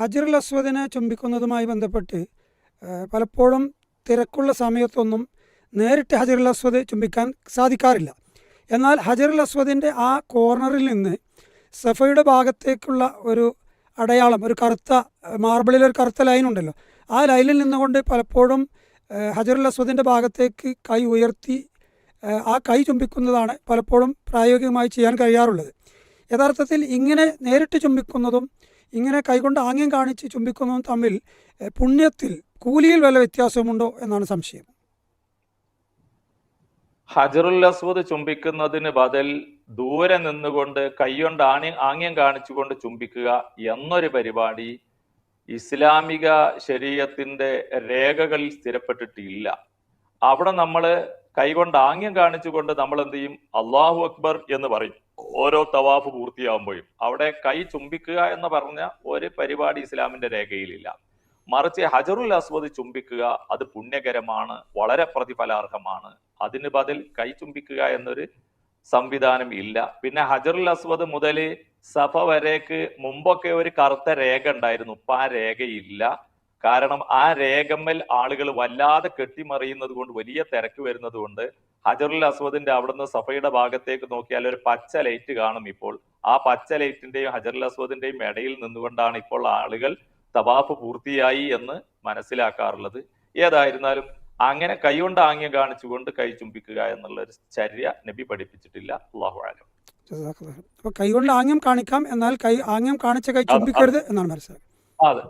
ഹജറുൽ അസ്വദിനെ ചുംബിക്കുന്നതുമായി ബന്ധപ്പെട്ട് പലപ്പോഴും തിരക്കുള്ള സമയത്തൊന്നും നേരിട്ട് ഹജറുൽ അസ്വദ് ചുംബിക്കാൻ സാധിക്കാറില്ല. എന്നാൽ ഹജറുൽ അസ്വദിന്റെ ആ കോർണറിൽ നിന്ന് സഫയുടെ ഭാഗത്തേക്കുള്ള ഒരു അടയാളം ഒരു കറുത്ത മാർബിളിൽ ഒരു കറുത്ത ലൈൻ ഉണ്ടല്ലോ ആ ലൈനിൽ നിന്നുകൊണ്ട് പലപ്പോഴും ഹജറുൽ അസ്വദിന്റെ ഭാഗത്തേക്ക് കൈ ഉയർത്തി ആ കൈ ചുംബിക്കുന്നതാണ് പലപ്പോഴും പ്രായോഗികമായി ചെയ്യാൻ കഴിയാറുള്ളത്. യഥാർത്ഥത്തിൽ ഇങ്ങനെ നേരിട്ട് ചുംബിക്കുന്നതും ഇങ്ങനെ കൈകൊണ്ട് ആംഗ്യം കാണിച്ച് ചുംബിക്കുന്നതും തമ്മിൽ പുണ്യത്തിൽ കൂലിയിൽ വല്ല വ്യത്യാസമുണ്ടോ എന്നാണ് സംശയം. ഹജറുൽ അസ്വദ് ചുംബിക്കുന്നതിന് ബദൽ ദൂരെ നിന്നുകൊണ്ട് കൈകൊണ്ട് ആണി ആംഗ്യം കാണിച്ചുകൊണ്ട് ചുംബിക്കുക എന്നൊരു പരിപാടി ഇസ്ലാമിക ശരീരത്തിന്റെ രേഖകളിൽ സ്ഥിരപ്പെട്ടിട്ടില്ല. അവിടെ നമ്മൾ കൈകൊണ്ട് ആംഗ്യം കാണിച്ചുകൊണ്ട് നമ്മൾ എന്ത് ചെയ്യും? അള്ളാഹു അക്ബർ എന്ന് പറയും. ഓരോ തവാഫ് പൂർത്തിയാകുമ്പോഴും അവിടെ കൈ ചുംബിക്കുക എന്ന് പറഞ്ഞ ഒരു പരിപാടി ഇസ്ലാമിന്റെ രേഖയിലില്ല. മറിച്ച് ഹജറുൽ അസ്വദ് ചുംബിക്കുക അത് പുണ്യകരമാണ് വളരെ പ്രതിഫലാർഹമാണ്. അതിന് ബദൽ കൈ ചുംബിക്കുക എന്നൊരു സംവിധാനം ഇല്ല. പിന്നെ ഹജറുൽ അസ്വദ് മുതൽ സഫ വരേക്ക് മുമ്പൊക്കെ ഒരു കറുത്ത രേഖ ഉണ്ടായിരുന്നു. ഇപ്പൊ ആ രേഖയില്ല. കാരണം ആ രേഖമ്മൽ ആളുകൾ വല്ലാതെ കെട്ടിമറിയുന്നത് കൊണ്ട് വലിയ തിരക്ക് വരുന്നത് കൊണ്ട് ഹജറുൽ അസ്വദിന്റെ അവിടുന്ന് സഫയുടെ ഭാഗത്തേക്ക് നോക്കിയാൽ ഒരു പച്ച ലൈറ്റ് കാണും ഇപ്പോൾ. ആ പച്ച ലൈറ്റിന്റെയും ഹജറുൽ അസ്വദിന്റെയും ഇടയിൽ നിന്നുകൊണ്ടാണ് ഇപ്പോൾ ആളുകൾ തവാഫ് പൂർത്തിയായി എന്ന് മനസ്സിലാക്കാറുള്ളത്. ഏതായിരുന്നാലും അങ്ങനെ കൈകൊണ്ട് ആംഗ്യം കാണിച്ചുകൊണ്ട് കൈ ചുംബിക്കുക എന്നുള്ള ഒരു ചര്യ നബി പഠിപ്പിച്ചിട്ടില്ല. അള്ളാഹു ആലം അപ്പോൾ കൈകൊണ്ട് ആംഗ്യം കാണിക്കാം എന്നാൽ കൈ ആംഗ്യം കാണിച്ച കൈ ചുംബിക്കരുത് എന്നാണ് മനസ്സിലാക്കുന്നത്. അതെ.